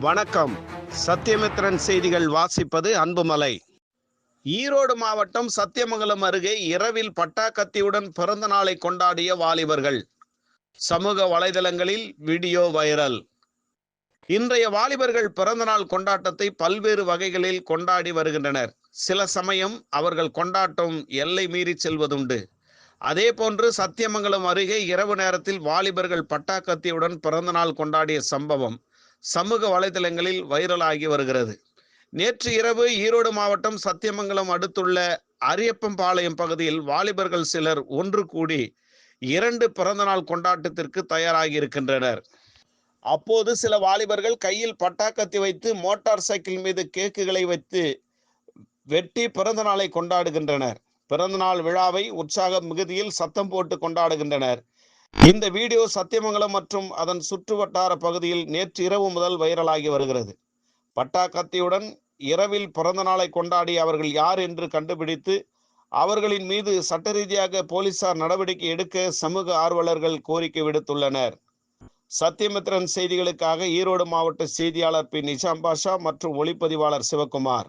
வணக்கம். சத்தியமித்ரன் செய்திகள் வாசிப்பது அன்புமலை. ஈரோடு மாவட்டம் சத்தியமங்கலம் அருகே இரவில் பட்டாக்கத்தியுடன் பிறந்த நாளை கொண்டாடிய வாலிபர்கள். சமூக வலைதளங்களில் வீடியோ வைரல். இன்றைய வாலிபர்கள் பிறந்தநாள் கொண்டாட்டத்தை பல்வேறு வகைகளில் கொண்டாடி வருகின்றனர். சில சமயம் அவர்கள் கொண்டாட்டம் எல்லை மீறி செல்வதுண்டு. அதே போன்று சத்தியமங்கலம் அருகே இரவு நேரத்தில் வாலிபர்கள் பட்டாக்கத்தியுடன் பிறந்தநாள் கொண்டாடிய சம்பவம் சமூக வலைதளங்களில் வைரலாகி வருகிறது. நேற்று இரவு ஈரோடு மாவட்டம் சத்தியமங்கலம் அடுத்துள்ள அரியப்பம்பாளையம் பகுதியில் வாலிபர்கள் சிலர் ஒன்று கூடி இரண்டு பிறந்தநாள் கொண்டாட்டத்திற்கு தயாராகி இருக்கின்றனர் அப்போது சில வாலிபர்கள் கையில் பட்டாக்கத்தை வைத்து மோட்டார் சைக்கிள் மீது கேக்குகளை வைத்து வெட்டி பிறந்த நாளை கொண்டாடுகின்றனர். பிறந்தநாள் விழாவை உற்சாக மிகுதியில் சத்தம் போட்டு கொண்டாடுகின்றனர். இந்த வீடியோ சத்தியமங்கலம் மற்றும் அதன் சுற்று வட்டார பகுதியில் நேற்று இரவு முதல் வைரலாகி வருகிறது. பட்டா கத்தியுடன் இரவில் பிறந்த நாளை கொண்டாடி அவர்கள் யார் என்று கண்டுபிடித்து அவர்களின் மீது சட்ட ரீதியாக போலீசார் நடவடிக்கை எடுக்க சமூக ஆர்வலர்கள் கோரிக்கை விடுத்துள்ளனர். சத்தியமித்ரன் செய்திகளுக்காக ஈரோடு மாவட்ட செய்தியாளர் பி. நிஷாம் பாஷா மற்றும் ஒளிப்பதிவாளர் சிவகுமார்.